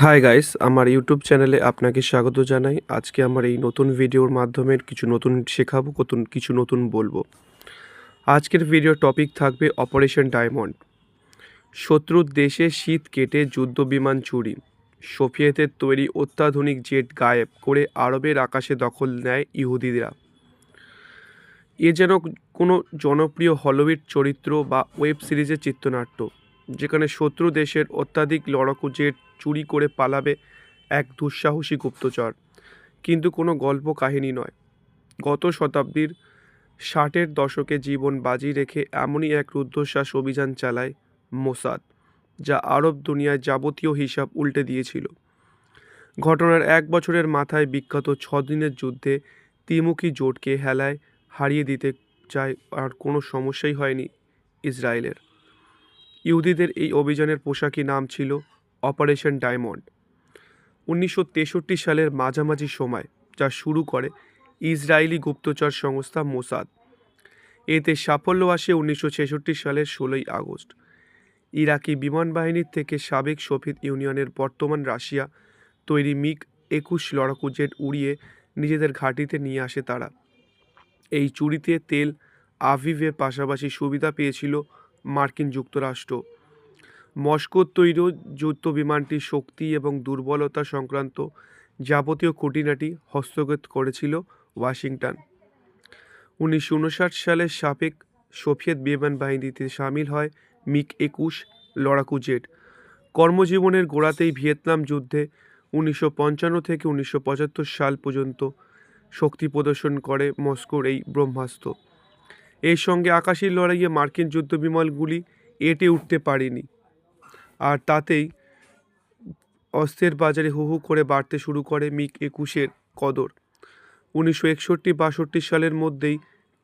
Hi guys আমার YouTube চ্যানেলে আপনাকে স্বাগত জানাই। আজকে আমার এই নতুন ভিডিওর মাধ্যমে কিছু নতুন শেখাবো, কতুন, কিছু নতুন বলব। আজকের ভিডিও টপিক থাকবে অপারেশন ডায়মন্ড শত্রুর দেশে শীত কেটে যুদ্ধ বিমান চুরি। সোভিয়েতের তৈরি অত্যাধুনিক জেট গায়েব করে আরবের আকাশে দখল নেয় ইহুদিরা। এ যেন কোনো জনপ্রিয় হলিউড চরিত্র বা ওয়েব সিরিজের চিত্রনাট্য, যেখানে শত্রু দেশের অত্যাধিক লড়াকু জেট চুরি করে পালাবে এক দুঃসাহসী গুপ্তচর। কিন্তু কোনো গল্প কাহিনী নয়। গত শতাব্দীর ষাটের দশকে জীবন বাজি রেখে এমনই এক রুদ্ধশ্বাস অভিযান চালায় মোসাদ, যা আরব দুনিয়ায় যাবতীয় হিসাব উল্টে দিয়েছিল। ঘটনার এক বছরের মাথায় বিখ্যাত ছদিনের যুদ্ধে ত্রিমুখী জোটকে হেলায় হারিয়ে দিতে চায় আর কোনো সমস্যাই হয়নি ইসরায়েলের। ইহুদিদের এই অভিযানের পোশাকি নাম ছিল অপারেশন ডায়মন্ড। উনিশশো তেষট্টি সালের মাঝামাঝি সময়, যা শুরু করে ইসরায়েলি গুপ্তচর সংস্থা মোসাদ। এতে সাফল্য আসে উনিশশো ছেষট্টি সালের ষোলোই আগস্ট। ইরাকি বিমান বাহিনীর থেকে সাবেক সোভিয়েত ইউনিয়নের বর্তমান রাশিয়া তৈরি মিগ একুশ লড়াকু জেট উড়িয়ে নিজেদের ঘাঁটিতে নিয়ে আসে তারা। এই চুরিতে তেল আভিভের পাশাপাশি সুবিধা পেয়েছিল মার্কিন যুক্তরাষ্ট্র। মস্কোর তৈরি যুদ্ধ বিমানটির শক্তি এবং দুর্বলতা সংক্রান্ত যাবতীয় খুঁটিনাটি হস্তগত করেছিল ওয়াশিংটন। উনিশশো উনষাট সালে সাবেক সোভিয়েত বিমান বাহিনীতে সামিল হয় মিক একুশ লড়াকু জেট। কর্মজীবনের গোড়াতেই ভিয়েতনাম যুদ্ধে উনিশশো পঞ্চান্ন থেকে উনিশশো পঁচাত্তর সাল পর্যন্ত শক্তি প্রদর্শন করে মস্কোর এই ব্রহ্মাস্ত্র। এর সঙ্গে আকাশের লড়াইয়ে মার্কিন যুদ্ধ যুদ্ধবিমানগুলি এঁটে উঠতে পারেনি। আর তাতেই অস্ত্রের বাজারে হু হু করে বাড়তে শুরু করে মিক একুশের কদর। উনিশশো একষট্টি বাষট্টি সালের মধ্যেই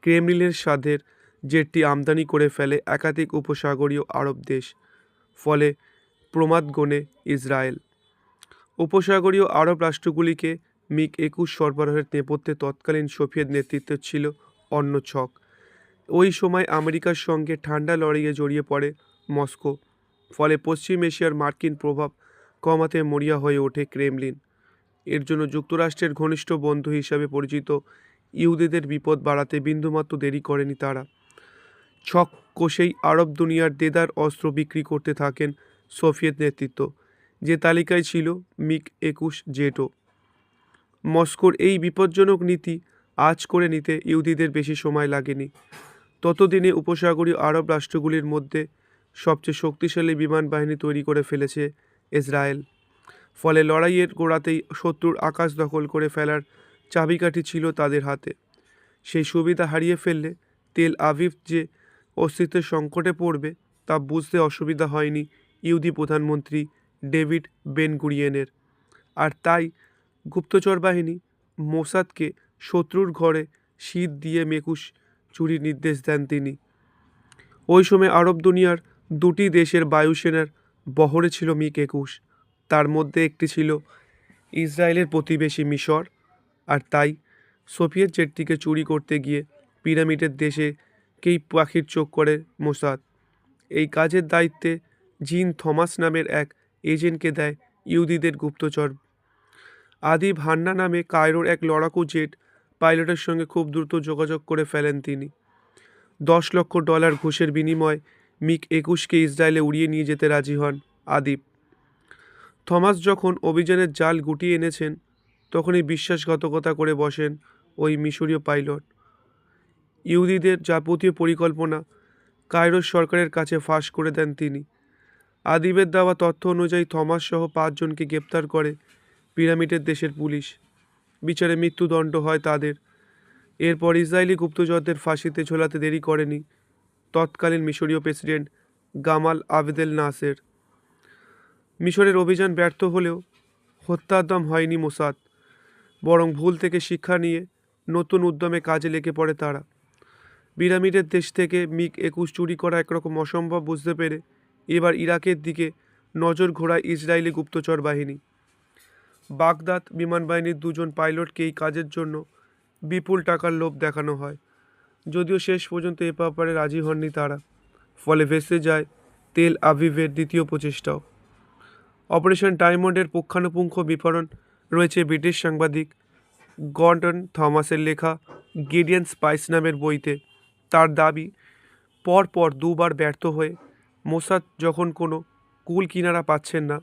ক্রেমলিনের স্বাদের জেটটি আমদানি করে ফেলে একাধিক উপসাগরীয় আরব দেশ, ফলে প্রমাদ গণে ইসরায়েল। উপসাগরীয় আরব রাষ্ট্রগুলিকে মিক একুশ সরবরাহের নেপথ্যে তৎকালীন সোভিয়েত নেতৃত্ব ছিল অন্য ছক ওই সময় আমেরিকার সঙ্গে ঠান্ডা লড়াইয়ে জড়িয়ে পড়ে মস্কো। ফলে পশ্চিম এশিয়ার মার্কিন প্রভাব কমাতে মরিয়া হয়ে ওঠে ক্রেমলিন। এর জন্য যুক্তরাষ্ট্রের ঘনিষ্ঠ বন্ধু হিসাবে পরিচিত ইহুদিদের বিপদ বাড়াতে বিন্দুমাত্র দেরি করেনি তারা। ছক কোষেই আরব দুনিয়ার দেদার অস্ত্র বিক্রি করতে থাকেন সোভিয়েত নেতৃত্ব, যে তালিকায় ছিল মিক একুশ জেটো। মস্কোর এই বিপজ্জনক নীতি আজ করে নিতে ইহুদিদের বেশি সময় লাগেনি। ততদিনে উপসাগরীয় আরব রাষ্ট্রগুলির মধ্যে সবচেয়ে শক্তিশালী বিমান বাহিনী তৈরি করে ফেলেছে ইসরায়েল। ফলে লড়াইয়ের গোড়াতেই শত্রুর আকাশ দখল করে ফেলার চাবিকাঠি ছিল তাদের হাতে। সেই সুবিধা হারিয়ে ফেললে তেল আভিভ যে অস্তিত্বের সংকটে পড়বে তা বুঝতে অসুবিধা হয়নি ইহুদি প্রধানমন্ত্রী ডেভিড বেন গুরিয়েনের আর তাই গুপ্তচর বাহিনী মোসাদকে শত্রুর ঘরে শীত দিয়ে মেকুশ চুরির নির্দেশ দেন তিনি। ওই সময় আরব দুনিয়ার দুটি দেশের বায়ুসেনার বহরে ছিল মিগ একুশ। তার মধ্যে একটি ছিল ইসরায়েলের প্রতিবেশী মিশর আর তাই সোভিয়েত জেটটিকে চুরি করতে গিয়ে পিরামিডের দেশে কেই পাখির চোখ করে মোসাদ। এই কাজের দায়িত্বে জিন থমাস নামের এক এজেন্টকে দেয় ইহুদিদের গুপ্তচর। আদি ভান্না নামে কায়রোর এক লড়াকু জেট পাইলটের সঙ্গে খুব দ্রুত যোগাযোগ করে ফেলেন তিনি। দশ লক্ষ ডলার ঘুষের বিনিময়ে মিগ একুশকে ইসরায়েলে উড়িয়ে নিয়ে যেতে রাজি হন আদিব। থমাস যখন অভিযানের জাল গুটিয়ে এনেছেন, তখনই বিশ্বাসঘাতকতা করে বসেন ওই মিশরীয় পাইলট। ইহুদিদের যাবতীয় পরিকল্পনা কায়রোর সরকারের কাছে ফাঁস করে দেন তিনি। আদিবের দেওয়া তথ্য অনুযায়ী থমাস সহ পাঁচজনকে গ্রেপ্তার করে পিরামিডের দেশের পুলিশ। বিচারে মৃত্যুদণ্ড হয় তাদের। এরপর ইসরায়েলি গুপ্তচরদের ফাঁসিতে ঝোলাতে দেরি করেনি তৎকালীন মিশরীয় প্রেসিডেন্ট গামাল আবেদেল নাসের। মিশরের অভিযান ব্যর্থ হলেও হত্যাদম হয়নি মোসাদ, বরং ভুল থেকে শিক্ষা নিয়ে নতুন উদ্যমে কাজে লেগে পড়ে তারা। পিরামিডের দেশ থেকে মিগ একুশ চুরি করা একরকম অসম্ভব বুঝতে পেরে এবার ইরাকের দিকে নজর ঘোরায় ইসরায়েলি গুপ্তচর বাহিনী। বাগদাদ বিমান বাহিনীর দুজন পাইলটকে এই কাজের জন্য বিপুল টাকার লোভ দেখানো হয়। যদিও শেষ পর্যন্ত এ ব্যাপারে রাজি হননি তারা। ফলে ভেসে যায় তেল আভিভের দ্বিতীয় প্রচেষ্টাও। অপারেশন ডায়মন্ডের পুঙ্খানুপুঙ্খ বিবরণ রয়েছে ব্রিটিশ সাংবাদিক গর্ডন থমাসের লেখা গিডিয়ান স্পাইস নামের বইতে। তার দাবি পরপর দুবার ব্যর্থ হয়ে মোসাদ যখন কোনো কুল কিনারা পাচ্ছেন না,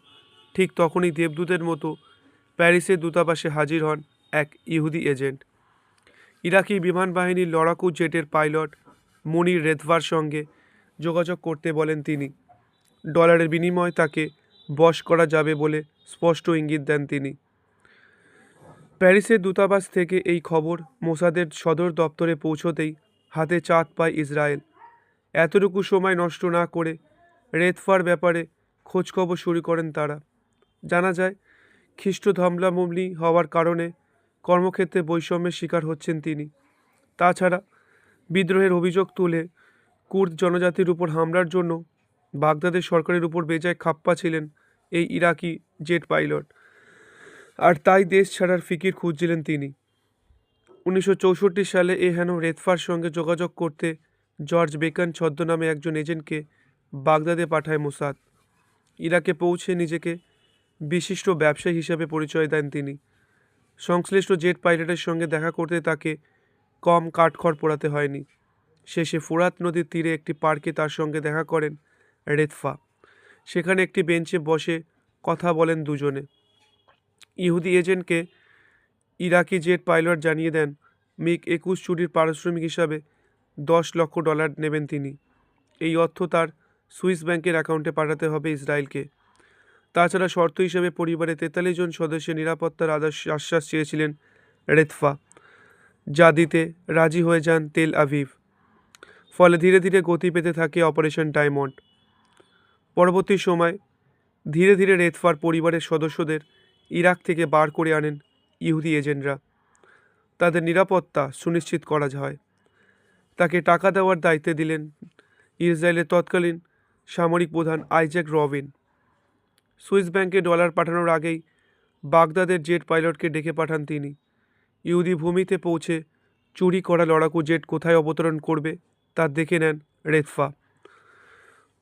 ঠিক তখনই দেবদূতের মতো প্যারিসের দূতাবাসে হাজির হন এক ইহুদি এজেন্ট। ইরাকি বিমান বাহিনীর লড়াকু জেটের পাইলট মনির রেদভার সঙ্গে যোগাযোগ করতে বলেন তিনি। ডলারের বিনিময়ে তাকে বশ করা যাবে বলে স্পষ্ট ইঙ্গিত দেন তিনি। প্যারিসের দূতাবাস থেকে এই খবর মোসাদের সদর দপ্তরে পৌঁছতেই হাতে চাঁদ পায় ইসরায়েল। এতটুকু সময় নষ্ট না করে রেদফার ব্যাপারে খোঁজখবর শুরু করেন তারা। জানা যায় খ্রিস্ট ধমলামমলি হওয়ার কারণে কর্মক্ষেত্রে বৈষম্যের শিকার হচ্ছেন তিনি। তাছাড়া বিদ্রোহের অভিযোগ তুলে কুর্দ জনজাতির উপর হামলার জন্য বাগদাদের সরকারের উপর বেজায় খাপ্পা ছিলেন এই ইরাকি জেট পাইলট। আর তাই দেশ ছাড়ার ফিকির খুঁজছিলেন তিনি। উনিশশো চৌষট্টি সালে এ হেন রেতফার সঙ্গে যোগাযোগ করতে জর্জ বেকন ছদ্মনামে একজন এজেন্টকে বাগদাদে পাঠায় মোসাদ। ইরাকে পৌঁছে নিজেকে বিশিষ্ট ব্যবসায়ী হিসেবে পরিচয় দেন তিনি। সংশ্লিষ্ট জেট পাইলটের সঙ্গে দেখা করতে তাকে কম কাঠখড় পোড়াতে হয়নি। শেষে ফুরাত নদীর তীরে একটি পার্কে তার সঙ্গে দেখা করেন রেদফা সেখানে একটি বেঞ্চে বসে কথা বলেন দুজনে। ইহুদি এজেন্টকে ইরাকি জেট পাইলট জানিয়ে দেন, মিক একুশ চুরির পারিশ্রমিক হিসাবে দশ লক্ষ ডলার নেবেন তিনি। এই অর্থ তার সুইস ব্যাংকের অ্যাকাউন্টে পাঠাতে হবে ইসরায়েলকে। তাছাড়া শর্ত হিসেবে পরিবারে তেতাল্লিশ জন সদস্যের নিরাপত্তার আশ্বাস চেয়েছিলেন রেতফা, যা দিতে রাজি হয়ে যান তেল আভিভ। ফলে ধীরে ধীরে গতি পেতে থাকে অপারেশন ডায়মন্ড। পরবর্তী সময় ধীরে ধীরে রেতফার পরিবারের সদস্যদের ইরাক থেকে বার করে আনেন ইহুদি এজেন্টরা। তাদের নিরাপত্তা সুনিশ্চিত করা হয়। তাকে টাকা দেওয়ার দায়িত্বে দিলেন ইসরায়েলের তৎকালীন সামরিক প্রধান আইজ্যাক রবিন। সুইস ব্যাংকে ডলার পাঠানোর আগেই বাগদাদের জেট পাইলটকে ডেকে পাঠান তিনি। ইহুদি ভূমিতে পৌঁছে চুরি করা লড়াকু জেট কোথায় অবতরণ করবে তা দেখে নেন রেতফা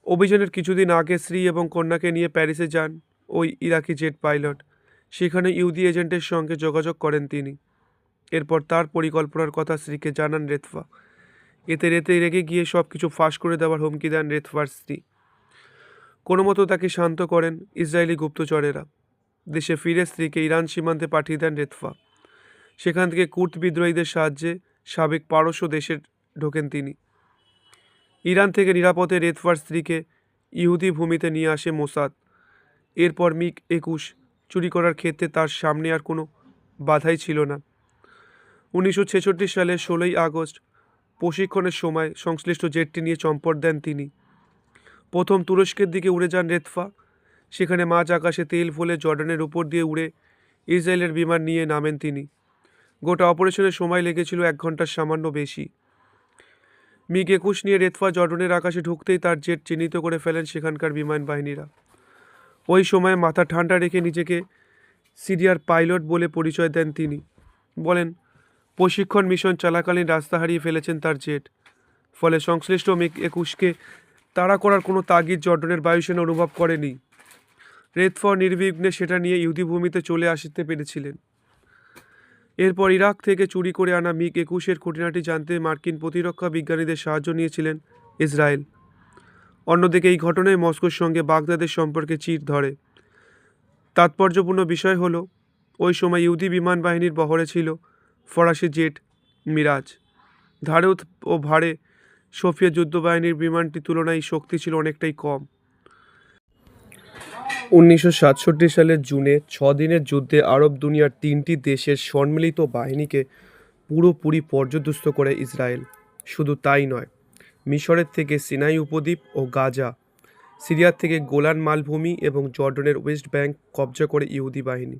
অভিযানের কিছুদিন আগে স্ত্রী এবং কন্যাকে নিয়ে প্যারিসে যান ওই ইরাকি জেট পাইলট। সেখানে ইউদি এজেন্টের সঙ্গে যোগাযোগ করেন তিনি। এরপর তার পরিকল্পনার কথা স্ত্রীকে জানান রেতফা এতে রেতে রেগে গিয়ে সব কিছু ফাঁস করে দেওয়ার হুমকি দেন রেতফার স্ত্রী। কোনো মতো তাকে শান্ত করেন ইসরায়েলি গুপ্তচরেরা। দেশে ফিরে স্ত্রীকে ইরান সীমান্তে পাঠিয়ে দেন রেতফা। সেখান থেকে কুর্দ বিদ্রোহীদের সাহায্যে সাবেক পারস্য দেশে ঢোকেন তিনি। ইরান থেকে নিরাপদে রেতফার স্ত্রীকে ইহুদি ভূমিতে নিয়ে আসে মোসাদ। এরপর মিক একুশ চুরি করার ক্ষেত্রে তার সামনে আর কোনো বাধাই ছিল না। উনিশশো ছেষট্টি সালের ষোলোই আগস্ট প্রশিক্ষণের সময় সংশ্লিষ্ট জেটটি নিয়ে চম্পট দেন তিনি। প্রথম তুরস্কের দিকে উড়ে যান রেতফা। সেখানে মাঝ আকাশে তেল ফলে জর্ডানের উপর দিয়ে উড়ে ইসরায়েলের বিমান নিয়ে নামেন তিনি। গোটা অপারেশনের সময় লেগেছিল এক ঘণ্টার সামান্য বেশি। মিগ একুশ নিয়ে রেতফা জর্ডনের আকাশে ঢুকতেই তার জেট চিহ্নিত করে ফেলেন সেখানকার বিমান বাহিনীরা। ওই সময় মাথা ঠান্ডা রেখে নিজেকে সিরিয়ার পাইলট বলে পরিচয় দেন তিনি। বলেন, প্রশিক্ষণ মিশন চলাকালীন রাস্তা হারিয়ে ফেলেছেন তার জেট। ফলে সংশ্লিষ্ট মিগ একুশকে তাড়া করার কোনো তাগিদ জর্ডনের বায়ুসেনা অনুভব করেনি। রেদফর নির্বিঘ্নে সেটা নিয়ে ইহুদি ভূমিতে চলে আসতে পেরেছিলেন। এরপর ইরাক থেকে চুরি করে আনা মিগ একুশের খুঁটিনাটি জানতে মার্কিন প্রতিরক্ষা বিজ্ঞানীদের সাহায্য নিয়েছিলেন ইসরায়েল। অন্যদিকে এই ঘটনায় মস্কোর সঙ্গে বাগদাদের সম্পর্কে চির ধরে। তাৎপর্যপূর্ণ বিষয় হলো, ওই সময় ইহুদি বিমান বাহিনীর বহরে ছিল ফরাসি জেট মিরাজ। ধারে ও ভারে সোফিয়া যুদ্ধবাহিনীর বিমানটি তুলনায় শক্তি ছিল অনেকটাই কম। উনিশশো সাতষট্টি সালের জুনে ছ দিনের যুদ্ধে আরব দুনিয়ার তিনটি দেশের সম্মিলিত বাহিনীকে পুরোপুরি পর্যদস্ত করে ইসরায়েল। শুধু তাই নয়, মিশরের থেকে সিনাই উপদ্বীপ ও গাজা, সিরিয়ার থেকে গোলান মালভূমি এবং জর্ডনের ওয়েস্ট ব্যাংক কবজা করে ইহুদি বাহিনী।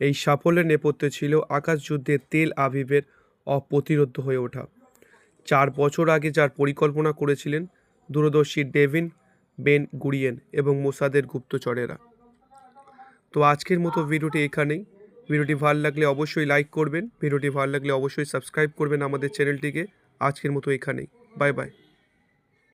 এই সাফল্যের নেপথ্যে ছিল আকাশযুদ্ধে তেল আভিভের অপ্রতিরোধ্য হয়ে ওঠা। চার বছর আগে যার পরিকল্পনা করেছিলেন দূরদর্শী ডেভিন বেন গুড়িয়েন এবং মোসাদের গুপ্তচরেরা। তো আজকের মতো ভিডিওটি এখানেই। ভিডিওটি ভালো লাগলে অবশ্যই লাইক করবেন। ভিডিওটি ভালো লাগলে অবশ্যই সাবস্ক্রাইব করবেন আমাদের চ্যানেলটিকে। আজকের মতো এখানেই। Bye bye.